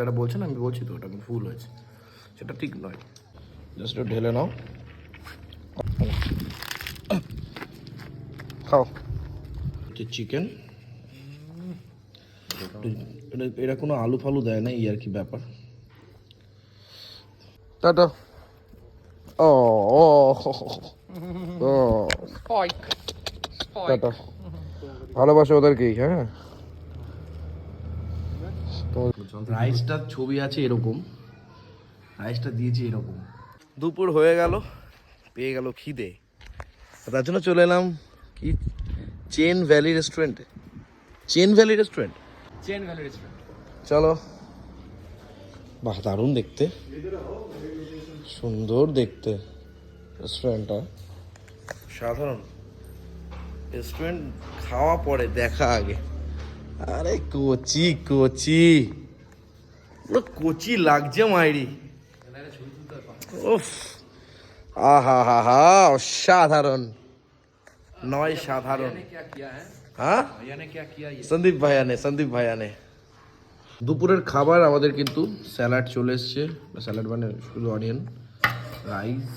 যারা বলছেন আমি বলছি তো ওটা কিন্তু ফুল হয়েছে। সেটা ঠিক নয়। জাস্ট ঢেলে নাও। খাও। চিকেন এটা এটা কোনো আলু ফালু দেয় না এই আর কি ব্যাপার। টাটা। ও ও ও টাটা। ভালোবাসো ওদেরকেই হ্যাঁ? রাইসটার ছবি আছে এরকম। রাইসটা দিয়েছি এরকম। দুপুর হয়ে গেল পেয়ে গেল খিদে। তার জন্য চলে এলাম কি? চেন ভ্যালি রেস্টুরেন্টে। Chen Valley restaurant? Chen Valley restaurant. চলো। বাহ দারুণ দেখতে। সুন্দর দেখতে রেস্টুরেন্টটা। সাধারণ। রেস্টুরেন্ট খাওয়া পরে দেখা আগে। আরে কোচি কোচি। কচি লাগছে মাইরি। উফ। হা হা অসাধারণ। নয় সাধারণ। হ্যাঁ? সন্দীপ ভাইয়া নে সন্দীপ ভাইয়া নে দুপুরের খাবার আমাদের কিন্তু স্যালাড চলে এসছে। স্যালাড মানে শুধু অনিয়ন, রাইস,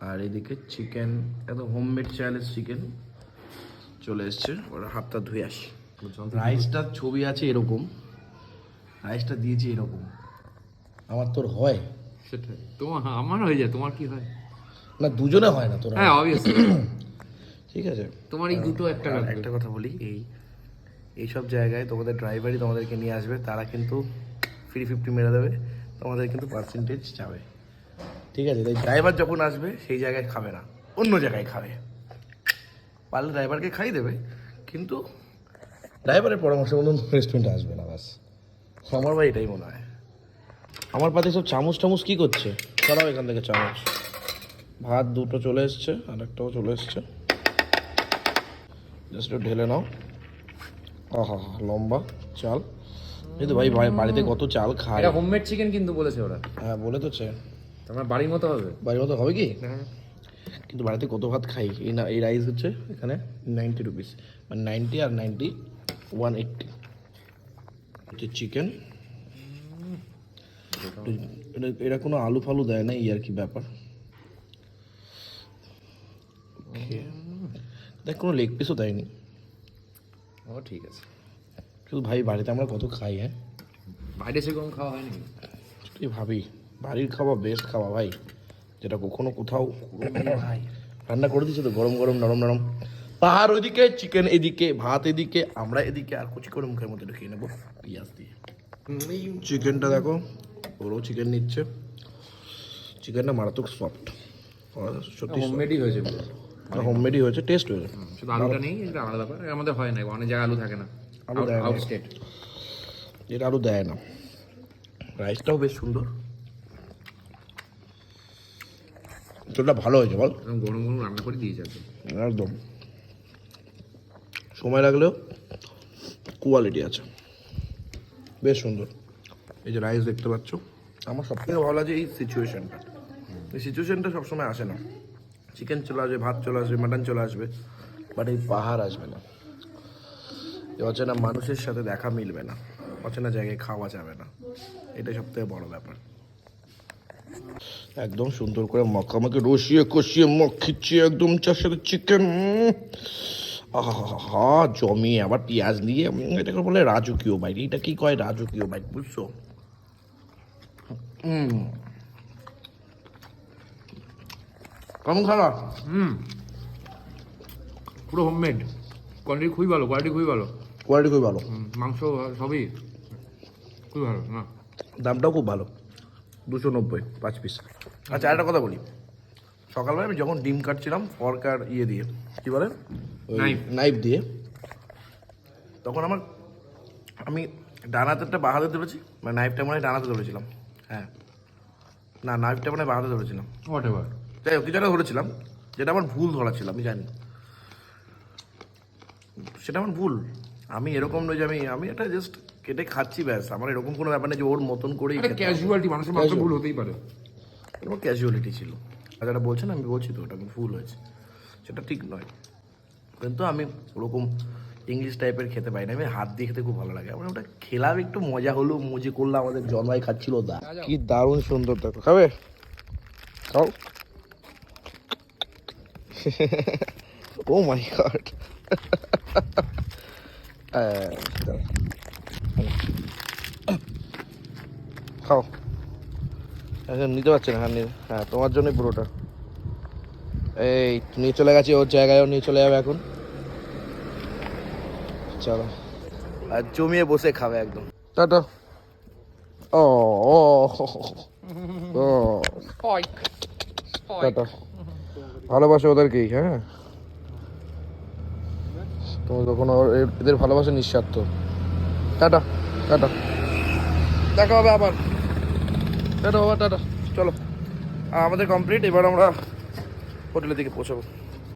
আর এদিকে চিকেন, এত হোমমেড চাইলে চিকেন চলে এসছে। ওরা হাতটা ধুয়ে আসি। রাইসটার ছবি আছে এরকম। রাইসটা দিয়েছি এরকম। আমার তোর হয়? সেটাই। তোমার আমার হয়ে যায় তোমার কি হয়? না দুজনে হয় না তোর হ্যাঁ অবভিয়াসলি ঠিক আছে। তোমার এই দুটো একটা একটা কথা বলি এই এইসব জায়গায় তোমাদের ড্রাইভারই তোমাদেরকে নিয়ে আসবে তারা কিন্তু ফ্রি ফিফটি মেরে দেবে তোমাদের কিন্তু পার্সেন্টেজ যাবে। ঠিক আছে তাই ড্রাইভার যখন আসবে সেই জায়গায় খাবে না অন্য জায়গায় খাবে। পারলে ড্রাইভারকে খাই দেবে কিন্তু ড্রাইভারের পরামর্শ মতন রেস্টুরেন্টে আসবে না বাস আমার ভাই এটাই মনে হয়। আমার পাতে সব চামচ টামচ কি করছে? সরাও এখান থেকে চামচ। ভাত দুটো চলে এসছে আর একটাও চলে এসছে। জাস্ট ঢেলে নাও। আহা লম্বা চাল। এই তো ভাই ভাই বাড়িতে কত চাল খায়। এটা হোমমেড চিকেন কিন্তু বলেছে ওরা। হ্যাঁ বলে তো চে তোমার বাড়ির মতো হবে। বাড়ির মতো হবে কি? কিন্তু বাড়িতে কত ভাত খাই? এই না এই রাইস হচ্ছে এখানে নাইনটি রুপিস মানে নাইনটি আর নাইনটি ওয়ান এইট্টি হচ্ছে চিকেন এটা এটা কোনো আলু ফালু দেয় না এই আর কি ব্যাপার। দেখ কোনো লেগ পিসও দেয়নি। ও ঠিক আছে। শুধু ভাই বাড়িতে আমরা কত খাই হ্যাঁ? বাইরে সে কোনো খাওয়া হয়নি? তুই ভাবি বাড়ির খাওয়া বেস্ট খাওয়া ভাই। যেটা কখনো কোথাও ভাই। রান্না করে দিচ্ছে তো গরম গরম নরম নরম। পাহাড় ওইদিকে চিকেন এদিকে ভাত এদিকে আমরা এদিকে আর কুচি করে মুখের মধ্যে ঢুকিয়ে নেব পেঁয়াজ দিয়ে। চিকেনটা দেখো ওরও চিকেন নিচ্ছে। চিকেনটা মারাত্মক সফট সত্যি হোমমেডই হয়েছে পুরো। হোমমেডই হয়েছে টেস্ট হয়েছে। শুধু আলুটা নেই এটা আলাদা ব্যাপার। আমাদের হয় না অনেক জায়গায় আলু থাকে না। আলু দেয় না। স্টেট এটা আরও দেয় না। রাইসটাও বেশ সুন্দর। তোরটা ভালো হয়েছে বল। গরম গরম রান্না করে দিয়ে একদম। একদম। সময় লাগলেও কোয়ালিটি আছে। বেশ সুন্দর। এই যে রাইস দেখতে পাচ্ছ? আমার সব থেকে ভালো লাগে এই সিচুয়েশনটা এই সিচুয়েশনটা সবসময় আসে না। চিকেন চলে আসবে ভাত চলে আসবে মাটন চলে আসবে বাট এই পাহাড় আসবে না। এই অচেনা মানুষের সাথে দেখা মিলবে না। অচেনা জায়গায় খাওয়া যাবে না। এটাই সব থেকে বড় ব্যাপার। একদম সুন্দর করে মাখামাখি রসিয়ে কষিয়ে মাখিয়ে একদম চার সাথে চিকেন হা জমিয়ে আবার পেঁয়াজ দিয়ে এটাকে বলে রাজকীয় বাইট এটা কি কয় রাজকীয় বাইট বুঝছ? কেমন খারাপ হুম পুরো হোমমেড কোয়ালিটি খুবই ভালো কোয়ালিটি খুবই ভালো। কোয়ালিটি খুবই ভালো। মাংস সবই খুবই ভালো না? দামটাও খুব ভালো। দুশো নব্বই পাঁচ পিস আচ্ছা আরেকটা কথা বলি। সকালবেলা আমি যখন ডিম কাটছিলাম ফরকার ইয়ে দিয়ে কি বলে? Knife. নাইফ দিয়ে। তখন আমার আমি ডান হাতেরটা বাঁ হাতে ধরেছি মানে নাইফটা মানে ডান হাতে ধরেছিলাম। হ্যাঁ। না নাইফটা মানে বাঁ হাতে ধরেছিলাম। হোয়াট এভার যাই হোক কিছু একটা ধরেছিলাম যেটা আমার ভুল ধরা ছিল আমি জানি। সেটা আমার ভুল। আমি এরকম নয় যে আমি আমি এটা জাস্ট কেটে খাচ্ছি ব্যাস। আমার এরকম কোনো ব্যাপার নেই যে ওর মতন করেই একটা ক্যাজুয়ালিটি মানুষের মাত্র ভুল হতেই পারে। এবং ক্যাজুয়ালিটি ছিল। আর যারা বলছেন আমি বলছি তো ওটা ভুল হয়েছে। সেটা ঠিক নয়। কিন্তু আমি ওরকম ইংলিশ টাইপের খেতে পাই না। আমি হাত দিয়ে খেতে খুব ভালো লাগে। আমরা ওটা খেলাম একটু মজা হলো, মজে করল আমাদের জন্মাই খাচ্ছিল দা কি দারুণ সুন্দর দেখো। খাবে? খাও। ও মাই গড খাও। এখন নিতে পারছি না হ্যাঁ হ্যাঁ তোমার জন্যই পুরোটা। এই নিয়ে চলে গেছে ওর জায়গায়ও নিয়ে চলে যাবে এখন। চলো। আর জমিয়ে বসে খাবে একদম। টাটা। ও ও ও। টাটা। ভালোবাসো ওদেরকেই হ্যাঁ? তোমার কখনো এ- এদের ভালোবাসা নিঃস্বার্থ। Tata tata. দেখা হবে আবার। টাটা বাবা টাটা। চলো। আমাদের কমপ্লিট এবার আমরা হোটেলের দিকে পৌঁছাবো।